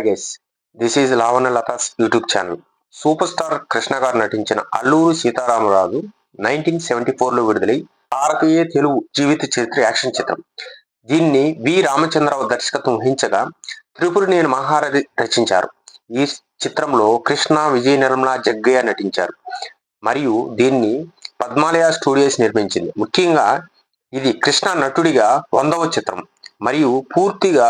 Guys this is లావణ Latha's YouTube channel super star Krishna గారు నటించిన Alluri Sitaramaraju nineteen seventy ఫోర్లో విడుదలై భారతీయ తెలుగు జీవిత చరిత్ర యాక్షన్ చిత్రం. దీన్ని వి. రామచంద్రరావు దర్శకత్వం వహించగా త్రిపురి నేను మహారథి రచించారు. ఈ చిత్రంలో కృష్ణ విజయ నిర్మల జగ్గయ్య నటించారు. మరియు దీన్ని పద్మాలయ స్టూడియోస్ నిర్మించింది. ముఖ్యంగా ఇది కృష్ణ నటుడిగా వందవ చిత్రం. మరియు పూర్తిగా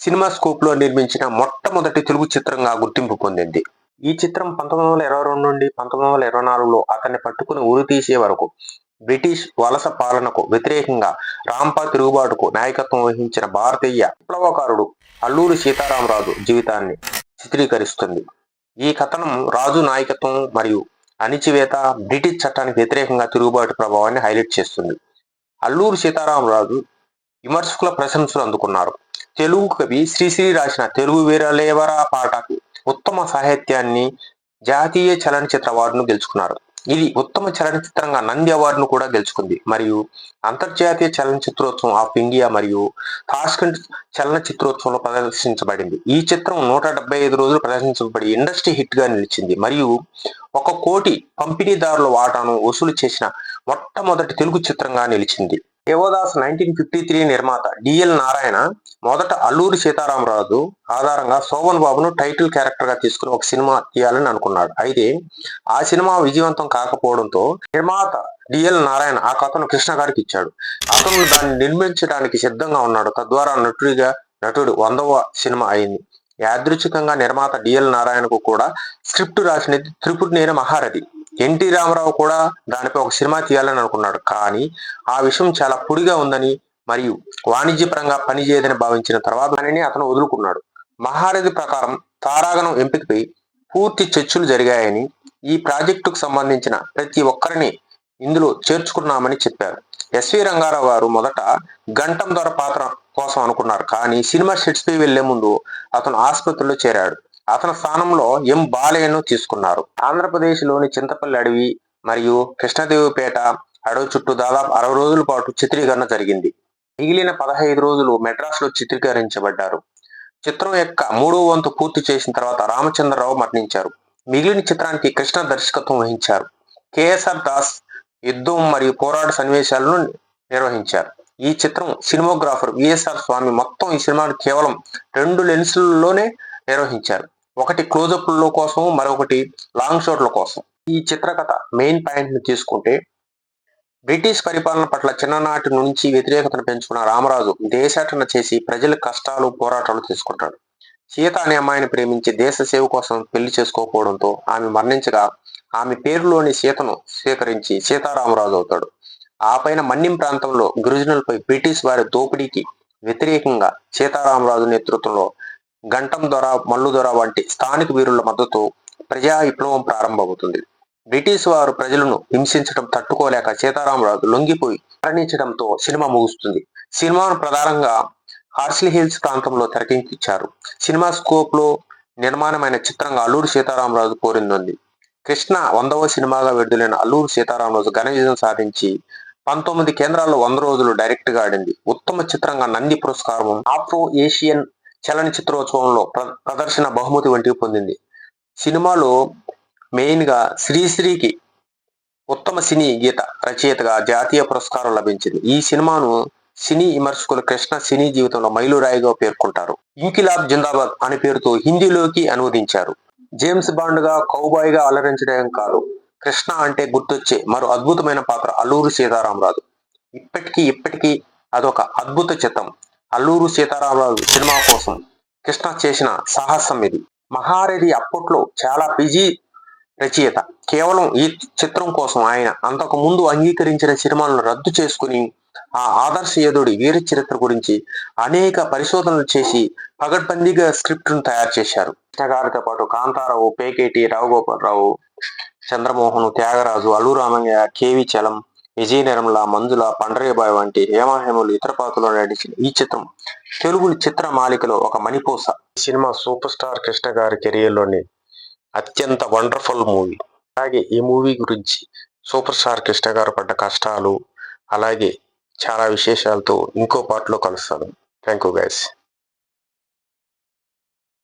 సినిమా స్కోప్లో నిర్మించిన మొట్టమొదటి తెలుగు చిత్రంగా గుర్తింపు పొందింది. ఈ చిత్రం పంతొమ్మిది వందల ఇరవై రెండు నుండి పంతొమ్మిది వందల ఇరవై నాలుగులో అతన్ని పట్టుకుని ఉరి తీసే వరకు బ్రిటిష్ వలస పాలనకు వ్యతిరేకంగా రాంపా తిరుగుబాటుకు నాయకత్వం వహించిన భారతీయ విప్లవకారుడు అల్లూరి సీతారామరాజు జీవితాన్ని చిత్రీకరిస్తుంది. ఈ కథనం రాజు నాయకత్వం మరియు అణిచివేత బ్రిటిష్ చట్టానికి వ్యతిరేకంగా తిరుగుబాటు ప్రభావాన్ని హైలైట్ చేస్తుంది. అల్లూరి సీతారామరాజు విమర్శకుల ప్రశంసలు అందుకున్నారు. తెలుగు కవి శ్రీశ్రీ రాసిన తెలుగు వీరలేవరా పాటకు ఉత్తమ సాహిత్యాన్ని జాతీయ చలనచిత్ర అవార్డును గెలుచుకున్నారు. ఇది ఉత్తమ చలనచిత్రంగా నంది అవార్డును కూడా గెలుచుకుంది. మరియు అంతర్జాతీయ చలనచిత్రోత్సవం ఆఫ్ ఇండియా మరియు తాష్కండ్ చలనచిత్రోత్సవంలో ప్రదర్శించబడింది. ఈ చిత్రం నూట డెబ్బై ఐదు రోజులు ప్రదర్శించబడి ఇండస్ట్రీ హిట్గా నిలిచింది. మరియు ఒక కోటి పంపిణీదారుల వాటాను వసూలు చేసిన మొట్టమొదటి తెలుగు చిత్రంగా నిలిచింది. దేవోదాస్ నైన్టీన్ ఫిఫ్టీ త్రీ నిర్మాత డిఎల్ నారాయణ మొదట అల్లూరి సీతారామరాజు ఆధారంగా శోభన్ బాబును టైటిల్ క్యారెక్టర్గా తీసుకుని ఒక సినిమా తీయాలని అనుకున్నాడు. అయితే ఆ సినిమా విజయవంతం కాకపోవడంతో నిర్మాత డిఎల్ నారాయణ ఆ కథను కృష్ణ గారికి ఇచ్చాడు. అతను దాన్ని నిర్మించడానికి సిద్ధంగా ఉన్నాడు. తద్వారా నటుడిగా నటుడు వందవ సినిమా అయింది. యాదృచ్ఛికంగా నిర్మాత డిఎల్ నారాయణకు కూడా స్క్రిప్ట్ రాసినది త్రిపురి నేన మహారథి. ఎన్టీ రామారావు కూడా దానిపై ఒక సినిమా తీయాలని అనుకున్నాడు. కానీ ఆ విషయం చాలా పొడిగా ఉందని మరియు వాణిజ్యపరంగా పనిచేయదని భావించిన తర్వాత దానిని అతను వదులుకున్నాడు. మహారథి ప్రకారం తారాగణం ఎంపికపై పూర్తి చర్చలు జరిగాయని ఈ ప్రాజెక్టుకు సంబంధించిన ప్రతి ఒక్కరిని ఇందులో చేర్చుకున్నామని చెప్పారు. ఎస్వి రంగారావు గారు మొదట గంటం ద్వారా పాత్ర కోసం అనుకున్నారు. కానీ సినిమా సెట్స్పై వెళ్ళే ముందు అతను ఆసుపత్రిలో చేరాడు. అతని స్థానంలో ఎం బాలయ్యను తీసుకున్నారు. ఆంధ్రప్రదేశ్లోని చింతపల్లి అడవి మరియు కృష్ణదేవిపేట అడవి చుట్టూ దాదాపు అరవై రోజుల పాటు చిత్రీకరణ జరిగింది. మిగిలిన పదహైదు రోజులు మెడ్రాస్లో చిత్రీకరించబడ్డారు. చిత్రం యొక్క మూడో వంతు పూర్తి చేసిన తర్వాత రామచంద్రరావు మరణించారు. మిగిలిన చిత్రానికి కృష్ణ దర్శకత్వం వహించారు. కేఎస్ఆర్ దాస్ యుద్ధం మరియు పోరాట సన్నివేశాలను నిర్వహించారు. ఈ చిత్రం సినిమోగ్రాఫర్ విఎస్ఆర్ స్వామి మొత్తం ఈ సినిమాను కేవలం రెండు లెన్సుల్లోనే నిర్వహించారు ఒకటి క్లోజప్ల కోసం మరొకటి లాంగ్ షాట్ల కోసం. ఈ చిత్రకథ మెయిన్ పాయింట్ని తీసుకుంటే బ్రిటిష్ పరిపాలన పట్ల చిన్ననాటి నుంచి వ్యతిరేకతను పెంచుకున్న రామరాజు దేశాటన చేసి ప్రజల కష్టాలు పోరాటాలు తీసుకుంటాడు. సీత అనే అమ్మాయిని ప్రేమించి దేశ సేవ కోసం పెళ్ళి చేసుకోకపోవడంతో ఆమె మరణించగా ఆమె పేరులోని సీతను స్వీకరించి సీతారామరాజు అవుతాడు. ఆ పైన మన్యం ప్రాంతంలో గిరిజనులపై బ్రిటిష్ వారి దోపిడీకి వ్యతిరేకంగా సీతారామరాజు నేతృత్వంలో గంటం దొర మల్లు దొర వంటి స్థానిక వీరుల మద్దతు ప్రజా విప్లవం ప్రారంభమవుతుంది. బ్రిటిష్ వారు ప్రజలను హింసించడం తట్టుకోలేక సీతారామరాజు లొంగిపోయి మరణించడంతో సినిమా ముగుస్తుంది. సినిమాను ప్రధానంగా హార్స్లీ హిల్స్ ప్రాంతంలో తెరకెక్కించారు. సినిమా స్కోప్లో నిర్మాణమైన చిత్రంగా అల్లూరు సీతారామరాజు కోరింది కృష్ణ వందవ సినిమాగా విడుదలైన అల్లూరు సీతారామరాజు ఘన విజయం సాధించి పంతొమ్మిది కేంద్రాల్లో వంద రోజులు డైరెక్ట్గా ఆడింది. ఉత్తమ చిత్రంగా నంది పురస్కారం ఆఫ్రో ఏషియన్ చలనచిత్రోత్సవంలో ప్రదర్శన బహుమతి వంటివి పొందింది. సినిమాలో మెయిన్గా శ్రీశ్రీకి ఉత్తమ సినీ గీత రచయితగా జాతీయ పురస్కారం లభించింది. ఈ సినిమాను సినీ విమర్శకులు కృష్ణ సినీ జీవితంలో మైలురాయిగా పేర్కొంటారు. ఇంకిలాబ్ జిందాబాద్ అనే పేరుతో హిందీలోకి అనువదించారు. జేమ్స్ బాండ్గా కౌబాయ్గా అలరించడం కాదు. కృష్ణ అంటే గుర్తొచ్చే మరో అద్భుతమైన పాత్ర అల్లూరు సీతారామరాజు. ఇప్పటికీ ఇప్పటికీ అదొక అద్భుత చిత్రం. అల్లూరు సీతారామరాజు సినిమా కోసం కృష్ణ చేసిన సాహసం ఇది. మహారథి అప్పట్లో చాలా బిజీ రచయిత. కేవలం ఈ చిత్రం కోసం ఆయన అంతకు ముందు అంగీకరించిన సినిమాలను రద్దు చేసుకుని ఆ ఆదర్శ యోధుడి వీర చరిత్ర గురించి అనేక పరిశోధనలు చేసి పగడ్బందీగా స్క్రిప్ట్ను తయారు చేశారు. కృష్ణ పాటు కాంతారావు పేకేటి రావుగోపాలరావు చంద్రమోహన్ త్యాగరాజు అల్లు రామయ్య కేవి చలం విజయ నిర్మల మంజుల పండరేబాయ్ వంటి హేమాహేములు ఇతర పాత్రలో నటించిన ఈ చిత్రం తెలుగు చిత్ర మాలికలో ఒక మణిపూస. సినిమా సూపర్ స్టార్ కృష్ణ గారి కెరియర్లోని అత్యంత వండర్ఫుల్ మూవీ. అలాగే ఈ మూవీ గురించి సూపర్ స్టార్ కృష్ణ గారు పడ్డ కష్టాలు అలాగే చాలా విశేషాలతో ఇంకో పాటలో కలుస్తాను. Thank you guys